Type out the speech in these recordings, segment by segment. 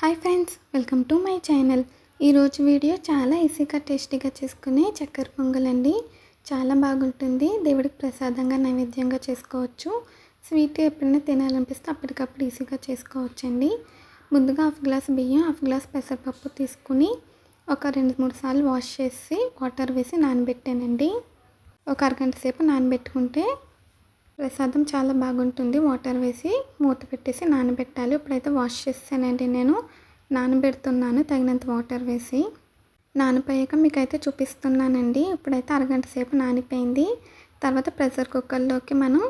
Hi friends welcome to my channel. ఈరోజు video చాలా ఈజీగా టేస్టీగా చేసుకునే చక్కెర పొంగల్ అండి చాలా బాగుంటుంది. దేవుడికి ప్రసాదంగా నైవేద్యంగా చేసుకోవచ్చు. స్వీట్ ఎప్పుడైనా తినాలనిపిస్తే అప్పటికప్పుడు ఈజీగా చేసుకోవచ్చండి. ముందుగా హాఫ్ గ్లాస్ బియ్యం హాఫ్ గ్లాస్ పెసరపప్పు తీసుకుని ఒక రెండు మూడు సార్లు వాష్ చేసి వాటర్ వేసి నానబెట్టానండి. ఒక అరగంట సేపు నానబెట్టుకుంటే ప్రసాదం చాలా బాగుంటుంది. వాటర్ వేసి మూత పెట్టేసి నానబెట్టాలి. ఇప్పుడైతే వాష్ చేసానండి నేను. నానబెడుతున్నాను తగినంత వాటర్ వేసి. నానిపోయాక మీకైతే చూపిస్తున్నానండి. ఇప్పుడైతే అరగంట సేపు నానిపోయింది. తర్వాత ప్రెషర్ కుక్కర్లోకి మనం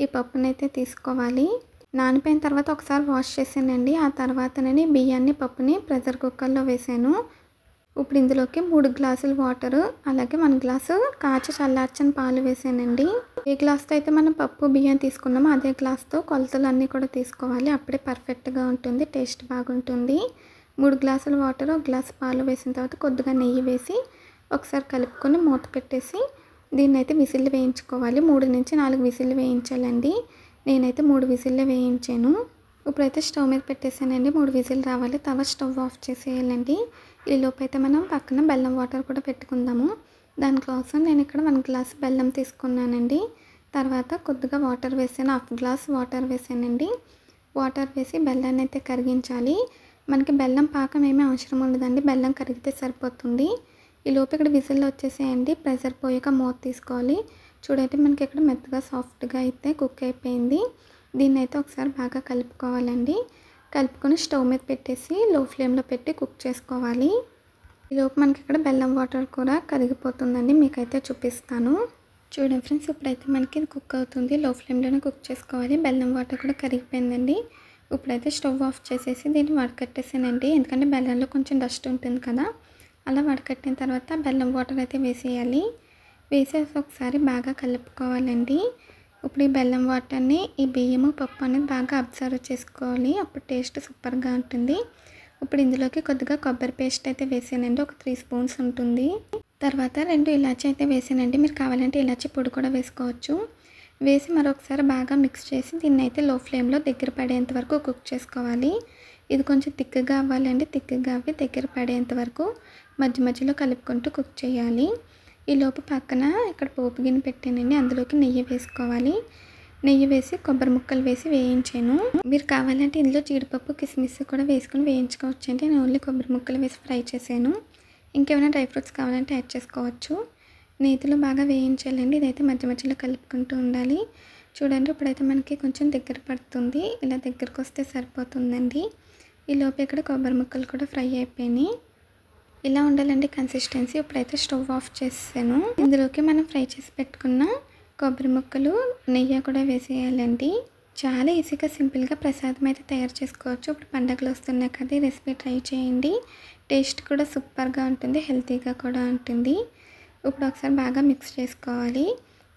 ఈ పప్పునైతే తీసుకోవాలి. నానిపోయిన తర్వాత ఒకసారి వాష్ చేసానండి. ఆ తర్వాత నేను బియ్యాన్ని పప్పుని ప్రెషర్ కుక్కర్లో వేసాను. ఇప్పుడు ఇందులోకి మూడు గ్లాసులు వాటరు అలాగే వన్ గ్లాసు కాచి చల్లార్చని పాలు వేసానండి. ఏ గ్లాస్తో అయితే మనం పప్పు బియ్యం తీసుకున్నామో అదే గ్లాస్తో కొలతలు అన్నీ కూడా తీసుకోవాలి. అప్పుడే పర్ఫెక్ట్గా ఉంటుంది టేస్ట్ బాగుంటుంది. మూడు గ్లాసుల వాటర్ ఒక గ్లాస్ పాలు వేసిన తర్వాత కొద్దిగా నెయ్యి వేసి ఒకసారి కలుపుకొని మూత పెట్టేసి దీన్ని అయితే విసిల్లు వేయించుకోవాలి. మూడు నుంచి నాలుగు విసిల్లు వేయించాలండి. నేనైతే మూడు విజిల్లు వేయించాను. ఇప్పుడైతే స్టవ్ మీద పెట్టేసానండి. మూడు విజిల్ రావాలి. తవ స్టవ్ ఆఫ్ చేసేయాలండి. ఈ లోపు అయితే మనం పక్కన బెల్లం వాటర్ కూడా పెట్టుకుందాము. దానికోసం నేను ఇక్కడ వన్ గ్లాస్ బెల్లం తీసుకున్నానండి. తర్వాత కొద్దిగా వాటర్ వేసాను హాఫ్ గ్లాస్ వాటర్ వేసానండి. వాటర్ వేసి బెల్లాన్ని అయితే కరిగించాలి. మనకి బెల్లం పాకం ఏమీ అవసరం ఉండదండి బెల్లం కరిగితే సరిపోతుంది. ఈ లోపు ఇక్కడ విజిల్ వచ్చేసేయండి ప్రెషర్ పోయాక మూత తీసుకోవాలి. చూడండి మనకి ఇక్కడ మెత్తగా సాఫ్ట్గా అయితే కుక్ అయిపోయింది. దీన్ని అయితే ఒకసారి బాగా కలుపుకోవాలండి. కలుపుకొని స్టవ్ మీద పెట్టేసి లో ఫ్లేమ్లో పెట్టి కుక్ చేసుకోవాలి. ఈలోపు మనకి ఇక్కడ బెల్లం వాటర్ కూడా కరిగిపోతుందండి. మీకైతే చూపిస్తాను. చూడండి ఫ్రెండ్స్ ఇప్పుడైతే మనకి ఇది కుక్ అవుతుంది. లో ఫ్లేమ్లోనే కుక్ చేసుకోవాలి. బెల్లం వాటర్ కూడా కరిగిపోయిందండి. ఇప్పుడైతే స్టవ్ ఆఫ్ చేసేసి దీన్ని వడకట్టేసానండి. ఎందుకంటే బెల్లంలో కొంచెం డస్ట్ ఉంటుంది కదా. అలా వడకట్టిన తర్వాత బెల్లం వాటర్ అయితే వేసేయాలి. వేసేసి ఒకసారి బాగా కలుపుకోవాలండి. ఇప్పుడు ఈ బెల్లం వాటర్ని ఈ బియ్యము పప్పు అనేది బాగా అబ్జర్వ్ చేసుకోవాలి. అప్పుడు టేస్ట్ సూపర్గా ఉంటుంది. ఇప్పుడు ఇందులోకి కొద్దిగా కొబ్బరి పేస్ట్ అయితే వేసానండి. ఒక త్రీ స్పూన్స్ ఉంటుంది. తర్వాత రెండు ఇలాచి అయితే వేసానండి. మీరు కావాలంటే ఇలాచి పొడి కూడా వేసుకోవచ్చు. వేసి మరొకసారి బాగా మిక్స్ చేసి దీన్ని అయితే లో ఫ్లేమ్లో దగ్గర పడేంత వరకు కుక్ చేసుకోవాలి. ఇది కొంచెం తిక్కగా అవ్వాలండి. తిక్కగా అవి దగ్గర పడేంత వరకు మధ్య మధ్యలో కలుపుకుంటూ కుక్ చేయాలి. ఈ లోపు పక్కన ఇక్కడ పోపు గిన్నె పెట్టానండి. అందులోకి నెయ్యి వేసుకోవాలి. నెయ్యి వేసి కొబ్బరి ముక్కలు వేసి వేయించాను. మీరు కావాలంటే ఇందులో జీడిపప్పు కిస్మిస్ కూడా వేసుకుని వేయించుకోవచ్చు అంటే నేను ఓన్లీ కొబ్బరి ముక్కలు వేసి ఫ్రై చేశాను. ఇంకేమైనా డ్రై ఫ్రూట్స్ కావాలంటే యాడ్ చేసుకోవచ్చు. నేతిలో బాగా వేయించాలండి. ఇదైతే మధ్య మధ్యలో కలుపుకుంటూ ఉండాలి. చూడండి ఇప్పుడైతే మనకి కొంచెం దగ్గర పడుతుంది. ఇలా దగ్గరకు వస్తే సరిపోతుందండి. ఈ లోపు ఇక్కడ కొబ్బరి ముక్కలు కూడా ఫ్రై అయిపోయినాయి. ఇలా ఉండాలండి కన్సిస్టెన్సీ. ఇప్పుడైతే స్టవ్ ఆఫ్ చేసాను ఇందులోకి మనం ఫ్రై చేసి పెట్టుకున్న కొబ్బరి ముక్కలు నెయ్యి కూడా వేసేయాలండి. చాలా ఈజీగా సింపుల్గా ప్రసాదం అయితే తయారు చేసుకోవచ్చు. ఇప్పుడు పండగలు వస్తున్నాయి కదా ఈ రెసిపీ ట్రై చేయండి. టేస్ట్ కూడా సూపర్గా ఉంటుంది హెల్తీగా కూడా ఉంటుంది. ఇప్పుడు ఒకసారి బాగా మిక్స్ చేసుకోవాలి.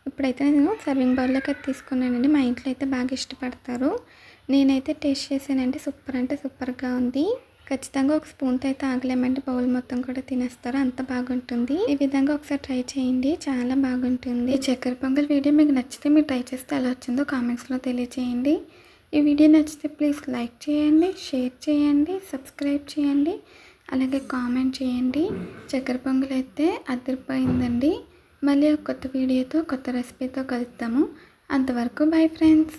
ఇప్పుడైతే నేను సర్వింగ్ బౌల్లోకి అయితే తీసుకున్నానండి. మా ఇంట్లో అయితే బాగా ఇష్టపడతారు. నేనైతే టేస్ట్ చేశానంటే సూపర్ అంటే సూపర్గా ఉంది. ఖచ్చితంగా ఒక స్పూన్తో అయితే ఆగలేమంటే బౌల్ మొత్తం కూడా తినేస్తారు. అంత బాగుంటుంది. ఈ విధంగా ఒకసారి ట్రై చేయండి. చాలా బాగుంటుంది. ఈ చక్కెర పొంగల్ వీడియో మీకు నచ్చితే మీరు ట్రై చేస్తే ఎలా వచ్చిందో కామెంట్స్లో తెలియచేయండి. ఈ వీడియో నచ్చితే ప్లీజ్ లైక్ చేయండి షేర్ చేయండి సబ్స్క్రైబ్ చేయండి అలాగే కామెంట్ చేయండి. చక్కెర పొంగల్ అయితే అదిరిపోయిందండి. మళ్ళీ కొత్త వీడియోతో కొత్త రెసిపీతో కలుస్తాము అంతవరకు బై ఫ్రెండ్స్.